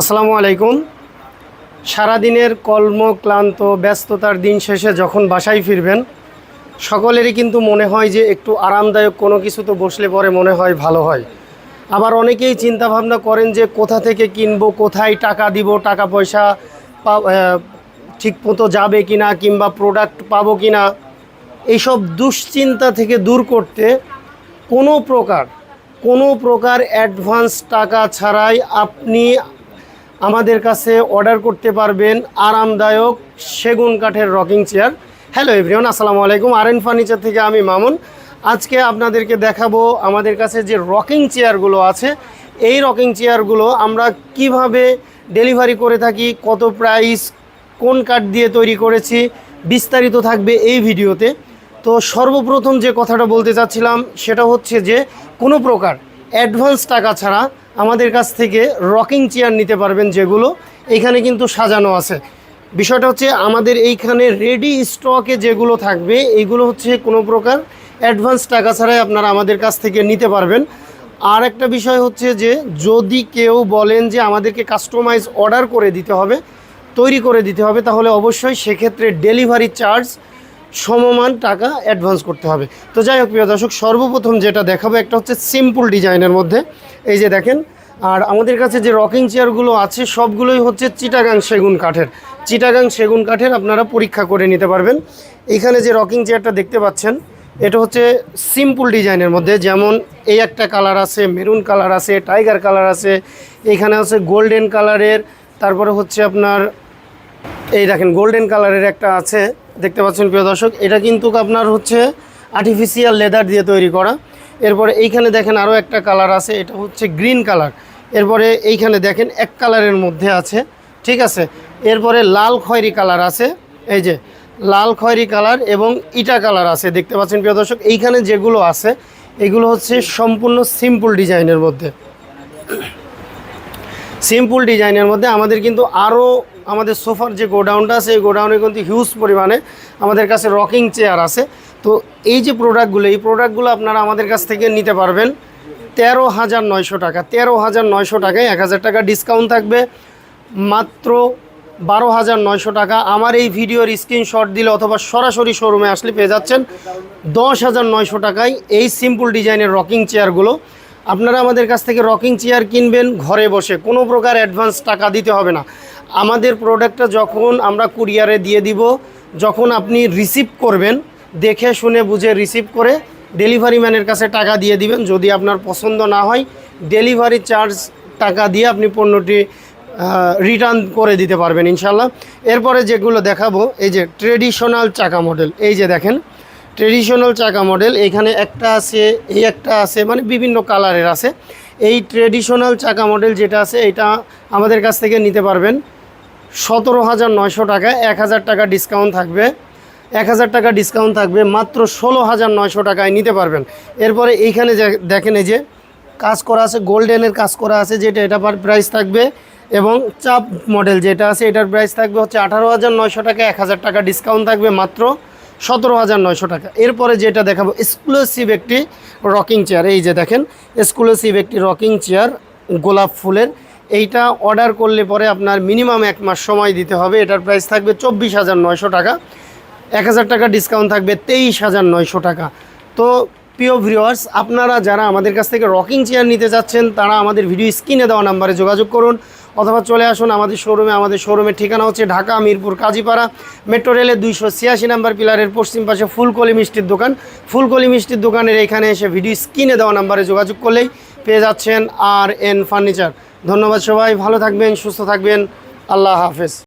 আসসালামু আলাইকুম। সারাদিনের কর্মক্লান্ত ব্যস্ততার দিন শেষে যখন বাসায় ফিরবেন, সকলেরই কিন্তু মনে হয় যে একটু আরামদায়ক কোনো কিছু তো বসলে পরে মনে হয় ভালো হয়। আবার অনেকেই চিন্তা ভাবনা করেন যে কোথা থেকে কিনবো, কোথায় টাকা দিব, টাকা পয়সা ঠিক মতো যাবে কিনা কিংবা প্রোডাক্ট পাবো কি না এইসব দুশ্চিন্তা থেকে দূর করতে কোনো প্রকার কোনো প্রকার অ্যাডভান্স টাকা ছাড়াই আপনি আমাদের কাছে অর্ডার করতে পারবেন আরামদায়ক সেগুন কাঠের রকিং চেয়ার। হ্যালো এভরিওয়ান আসসালামু আলাইকুম। আর এন ফার্নিচার থেকে আমি মামুন। আজকে আপনাদেরকে দেখাবো আমাদের কাছে যে রকিং চেয়ারগুলো আছে। এই রকিং চেয়ারগুলো আমরা কীভাবে ডেলিভারি করে থাকি, কত প্রাইস, কোন কাঠ দিয়ে তৈরি করেছি, বিস্তারিত থাকবে এই ভিডিওতে। তো সর্বপ্রথম যে কথাটা বলতে চাচ্ছিলাম, সেটা হচ্ছে যে কোনো প্রকার অ্যাডভান্স টাকা ছাড়া আমাদের কাছ থেকে রকিং চেয়ার নিতে পারবেন যেগুলো এখানে কিন্তু সাজানো আছে। বিষয়টা হচ্ছে আমাদের এইখানে রেডি স্টকে যেগুলো থাকবে এইগুলো হচ্ছে কোনো প্রকার অ্যাডভান্স টাকা ছাড়াই আপনারা আমাদের কাছ থেকে নিতে পারবেন। আর একটা বিষয় হচ্ছে যে, যদি কেউ বলেন যে আমাদেরকে কাস্টমাইজ অর্ডার করে দিতে হবে, তৈরি করে দিতে হবে, তাহলে অবশ্যই সেক্ষেত্রে ডেলিভারি চার্জ সমমান টাকা অ্যাডভান্স করতে হবে। তো যাই হোক প্রিয় দর্শক, সর্বপ্রথম যেটা দেখাবো একটা হচ্ছে সিম্পল ডিজাইনের মধ্যে। এই যে দেখেন, আর আমাদের কাছে যে রকিং চেয়ারগুলো আছে, সবগুলোই হচ্ছে চিটাগাং সেগুন কাঠের। চিটাগাং সেগুন কাঠের আপনারা পরীক্ষা করে নিতে পারবেন। এখানে যে রকিং চেয়ারটা দেখতে পাচ্ছেন, এটা হচ্ছে সিম্পল ডিজাইনের মধ্যে। যেমন এই একটা কালার আছে মেরুন কালার আছে টাইগার কালার আছে, এখানে আছে গোল্ডেন কালারের তারপরে হচ্ছে আপনার, এই দেখেন গোল্ডেন কালারের একটা আছে। দেখতে পাচ্ছেন প্রিয় দর্শক, এটা কিন্তু আপনার হচ্ছে আর্টিফিশিয়াল লেদার দিয়ে তৈরি করা। এরপরে এইখানে দেখেন আরও একটা কালার আছে, এটা হচ্ছে গ্রিন কালার এরপরে এইখানে দেখেন এক কালারের মধ্যে আছে, ঠিক আছে? এরপরে লাল খয়েরি কালার আছে, এই যে লাল খয়েরি কালার এবং ইটা কালার আছে, দেখতে পাচ্ছেন প্রিয় দর্শক? এইখানে যেগুলো আছে, এগুলো হচ্ছে সম্পূর্ণ সিম্পল ডিজাইনের মধ্যে। সিম্পল ডিজাইনের মধ্যে আমাদের কিন্তু আরও আমাদের সোফার যে গোডাউনটা আছে, এই গোডাউনে কিন্তু হিউজ পরিমাণে আমাদের কাছে রকিং চেয়ার আছে। তো এই যে প্রোডাক্টগুলো এই প্রোডাক্টগুলো আপনারা আমাদের কাছ থেকে নিতে পারবেন তেরো হাজার নয়শো টাকা। তেরো হাজার নয়শো টাকায় এক হাজার টাকা ডিসকাউন্ট থাকবে। মাত্র বারো হাজার নয়শো টাকা। আমার এই ভিডিওর স্ক্রিনশট দিলে অথবা সরাসরি শোরুমে আসলে পেয়ে যাচ্ছেন দশ হাজার নয়শো টাকায় এই সিম্পল ডিজাইনের রকিং চেয়ারগুলো আপনারা আমাদের কাছ থেকে রকিং চেয়ার কিনবেন, ঘরে বসে। কোনো প্রকার অ্যাডভান্স টাকা দিতে হবে না। আমাদের প্রোডাক্টটা যখন আমরা কুরিয়ারে দিয়ে দিব, যখন আপনি রিসিভ করবেন, দেখে শুনে বুঝে রিসিভ করে ডেলিভারি ম্যানের কাছে টাকা দিয়ে দিবেন। যদি আপনার পছন্দ না হয় ডেলিভারি চার্জ টাকা দিয়ে আপনি পণ্যটি রিটার্ন করে দিতে পারবেন ইনশাল্লাহ এরপরে যেগুলো দেখাবো, এই যে ট্রেডিশনাল চাকা মডেল এই যে দেখেন ট্রেডিশনাল চাকা মডেল, এখানে একটা আছে, এই একটা আছে মানে বিভিন্ন কালারের আছে। এই ট্রেডিশনাল চাকা মডেল যেটা আছে, এটা আমাদের কাছ থেকে নিতে পারবেন। সতেরো হাজার নয়শো টাকায় এক হাজার টাকা ডিসকাউন্ট থাকবে। এক হাজার টাকা ডিসকাউন্ট থাকবে, মাত্র ষোলো হাজার নয়শো টাকায় নিতে পারবেন। এরপরে এইখানে দেখেন এই যে, কাজ করা আছে, গোল্ডেনের কাজ করা আছে, যেটা এটা প্রাইস থাকবে। এবং চাপ মডেল যেটা আছে, এটার প্রাইস থাকবে হচ্ছে আঠারো হাজার নয়শো টাকা, এক হাজার টাকা ডিসকাউন্ট থাকবে মাত্র। সতেরো হাজার নয়শো টাকা। এরপরে যেটা দেখাবো এক্সক্লুসিভ একটি রকিং চেয়ার এই যে দেখেন এক্সক্লুসিভ একটি রকিং চেয়ার গোলাপ ফুলের। এইটা অর্ডার করলে পরে আপনার মিনিমাম এক মাস সময় দিতে হবে। এটার প্রাইস থাকবে চব্বিশ হাজার নয়শো টাকা। এক হাজার টাকা ডিসকাউন্ট থাকবে তেইশ হাজার নয়শো টাকা। তো প্রিয় ভিউয়ার্স আপনারা যারা আমাদের কাছ থেকে রকিং চেয়ার নিতে চাচ্ছেন তারা আমাদের ভিডিও স্ক্রিনে দেওয়া নাম্বারে যোগাযোগ করুন। অথবা চলে আসুন আমাদের শোরুমে আমাদের শোরুমের ঠিকানা হচ্ছে ঢাকা, মিরপুর, কাজীপাড়া। মেট্রো রেলের দুইশো ছিয়াশি নাম্বার পিলারের পশ্চিম পাশে ফুলকলি মিষ্টির দোকান। ফুলকলি মিষ্টির দোকানের এখানে এসে ভিডিও স্ক্রিনে দেওয়া নাম্বারে যোগাযোগ করলেই পেয়ে যাচ্ছেন আর এন ফার্নিচার। ধন্যবাদ সবাই, ভালো থাকবেন, সুস্থ থাকবেন। আল্লাহ হাফেজ।